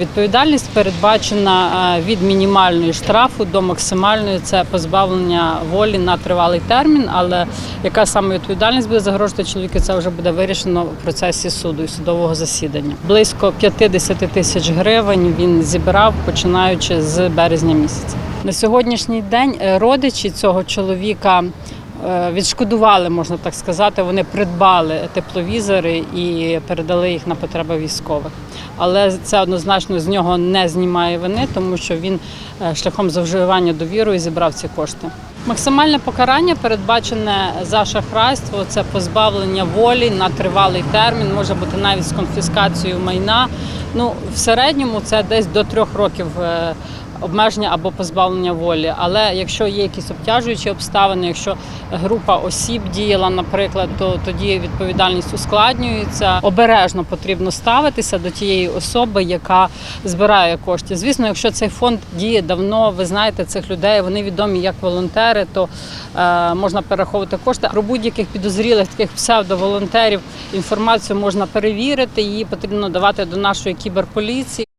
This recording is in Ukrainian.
Відповідальність передбачена е, від мінімальної штрафу до максимальної це позбавлення волі на тривалий термін. Але яка саме відповідальність буде загрожувати чоловіку, це вже буде вирішено в процесі суду і судового засідання. Близько 50 тисяч гривень він зібрав, починаючи з березня місяця. На сьогоднішній день е, родичі цього чоловіка. Е, Відшкодували, можна так сказати, вони придбали тепловізори і передали їх на потреби військових. Але це однозначно з нього не знімає вини, тому що він е, шляхом зловживання довірою зібрав ці кошти. Максимальне покарання передбачене за шахрайство це позбавлення волі на тривалий термін, може бути навіть з конфіскацією майна. Ну, в середньому це десь до трьох років е, обмеження або позбавлення волі. Але якщо є якісь обтяжуючі обставини, якщо група осіб діяла, наприклад, то тоді відповідальність ускладнюється. Обережно потрібно ставитися до тієї особи, яка збирає кошти. Звісно, якщо цей фонд діє давно, ви знаєте цих людей, вони відомі як волонтери, то е, можна перераховувати кошти. Про будь-яких підозрілих таких псевдоволонтерів інформацію можна перевірити. Її потрібно давати до нашої кіберполіції.